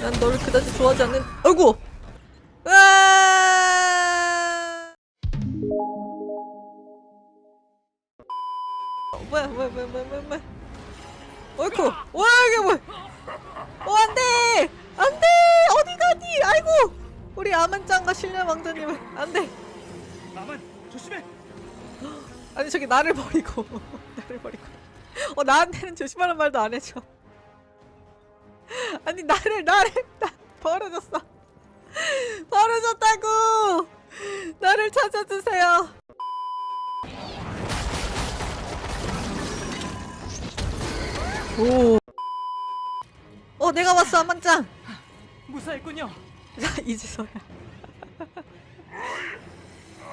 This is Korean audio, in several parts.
난 너를 그다지 좋아하지 않는. 아이고. 으아! 어, 뭐야 뭐야 뭐야 뭐야 뭐야 뭐야. 어이쿠. 와 이게 뭐야? 어 안돼 안돼 어디 가니? 아이고 우리 아만짱과 신뢰 왕자님을 안돼. 나만 조심해. 아니 저기 나를 버리고 나를 버리고 어 나한테는 조심하는 말도 안 해줘 아니 나를 나를 나 버려졌어. 버려졌다고! 나를 찾아주세요. 오 어 내가 왔어 한만짱 무사했군요. 자 이제서야.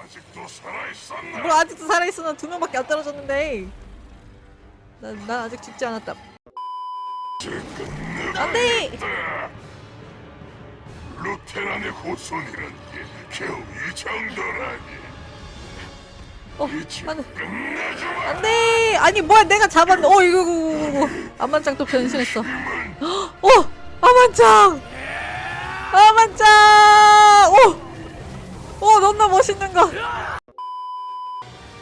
아직도 살아있었나? 뭘 아직도 살아있어 나? 두 명밖에 안 떨어졌는데. 난, 난 아직 죽지 않았다 안돼. 루테란의 후손이란 게 겨우 이 정도라니. 어 끝내주마. 안돼. 아니 뭐야 내가 잡았네. 어 이거 이거 이거 이거. 아만짱 또 변신했어. 어 아만짱 아만짱 오 오 너나 멋있는 거.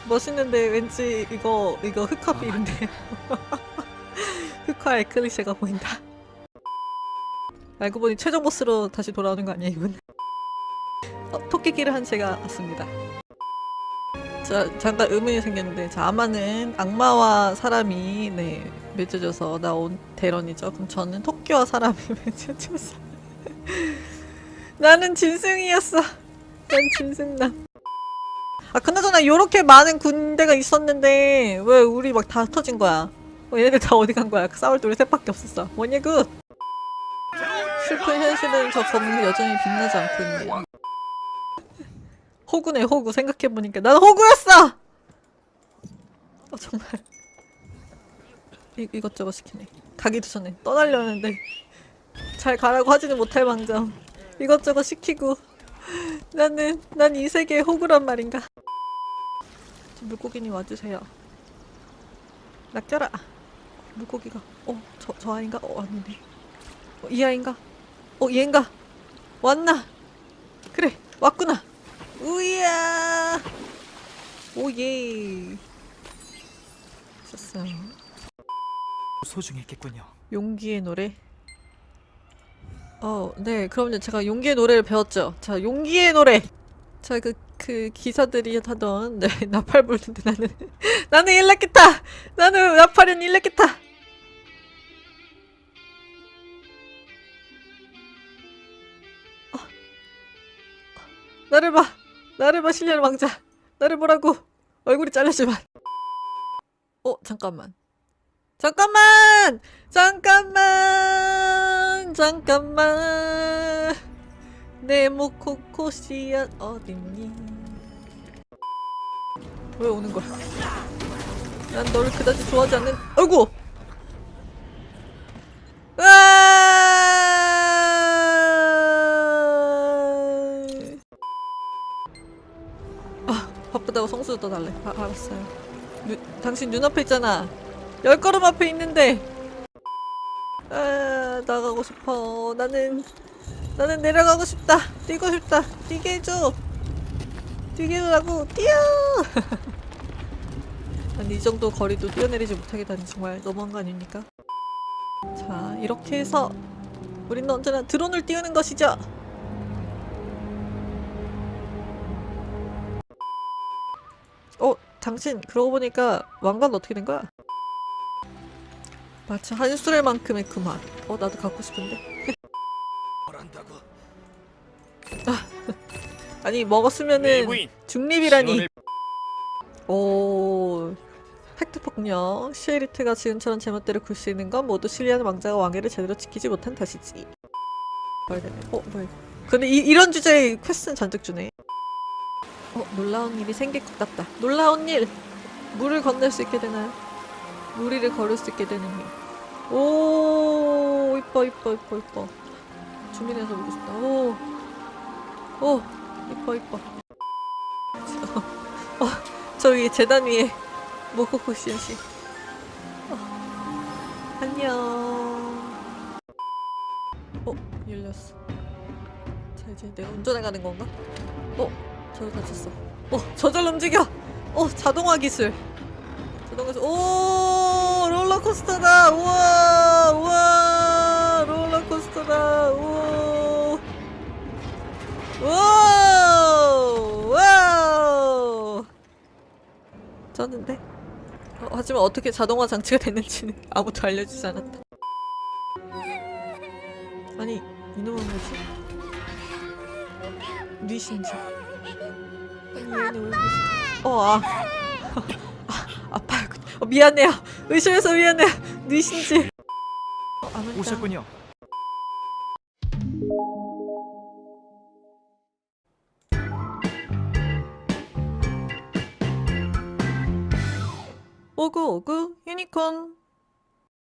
멋있는데 왠지 이거 이거 흑화 필인데. 흑화의 클리셰가 보인다 알고 보니 최종 보스로 다시 돌아오는 거 아니야 이분 어, 토끼끼를 한 채가 왔습니다 자, 잠깐 의문이 생겼는데, 자, 아마는 악마와 사람이, 네, 맺어져서 나온 대런이죠. 그럼 저는 토끼와 사람이 맺어져서. 나는 짐승이었어. 난 짐승남. 아, 그나저나, 요렇게 많은 군대가 있었는데, 왜 우리 막다 터진 거야? 어, 얘네들 다 어디 간 거야? 싸울 때 우리 셋밖에 없었어. 뭐냐고? 슬픈 현실은 저 검은 여전히 빛나지 않고 있네요. 호구네 호구. 생각해보니까 난 호구였어! 어 정말. 이, 이것저것 시키네. 가기도 전에 떠나려는데 잘 가라고 하지는 못할 망정. 이것저것 시키고 나는 난 이 세계의 호구란 말인가. 저 물고기님 와주세요. 낚여라. 물고기가. 어저저 아인가? 어 왔는데 어, 이 아인가? 어 얘인가? 왔나? 그래 왔구나. 우야! 오예. 썼어요. 소중했겠군요. 용기의 노래? 어 네 그럼요. 제가 용기의 노래를 배웠죠. 자 용기의 노래! 자 그 그 기사들이 하던 네 나팔 불는데 나는 나는 일렉기타! 나는 나팔은 일렉기타 나를 봐. 나를 봐 실려는 왕자. 나를 보라고. 얼굴이 잘렸지만 어 잠깐만. 잠깐만! 잠깐만! 잠깐만! 내 모코코시야 어딨니? 왜 오는 거야? 난 너를 그다지 좋아하지 않는 아이고 아 바쁘다고 성수도 떠달래. 아, 알았어요. 누, 당신 눈앞에 있잖아. 열 걸음 앞에 있는데. 아 나가고 싶어. 나는 나는 내려가고 싶다. 뛰고 싶다. 뛰게 해줘. 뛰게 해달라고. 뛰어! 아니 이 정도 거리도 뛰어내리지 못하게 다니 정말 너무한 거 아닙니까? 자 이렇게 해서 우리는 언제나 드론을 띄우는 것이죠 어 당신 그러고 보니까 왕관 어떻게 된 거야? 마치 한술의만큼의 그 맛. 어 나도 갖고 싶은데. 뭐란다고? 아니 먹었으면은 중립이라니. 오. 팩트 폭력. 시에리트가 지금처럼 제멋대로 굴 수 있는 건 모두 실리안 왕자가 왕위를 제대로 지키지 못한 탓이지. 되네. 어 뭐야. 근데 이, 이런 주제의 퀘스트는 잔뜩 주네. 어 놀라운 일이 생길 것 같다. 놀라운 일. 물을 건널 수 있게 되나요? 무리를 걸을 수 있게 되는 힘. 오 이뻐 이뻐 이뻐 이뻐. 주민에서 보고 싶다. 오. 오 이뻐 이뻐. 어, 저기 재단 위에 모코코 씨앗이. 어, 안녕. 어 열렸어 자 이제 내가 운전해 가는 건가? 어 저기 갇혔어. 어 저절로 움직여. 어 자동화 기술. 자동화 기술. 오 롤러코스터다. 우와 우와 롤러코스터다. 우와 와우. 와우 쩌는데? 어, 하지만 어떻게 자동화 장치가 됐는지는 아무도 알려주지 않았다. 아니 이놈은 뭐지? 뉘신지? 어 아. 아, 아파요 어, 미안해요. 의심해서 미안해요. 뉘신지. 어, 오셨군요. 오구 오구 유니콘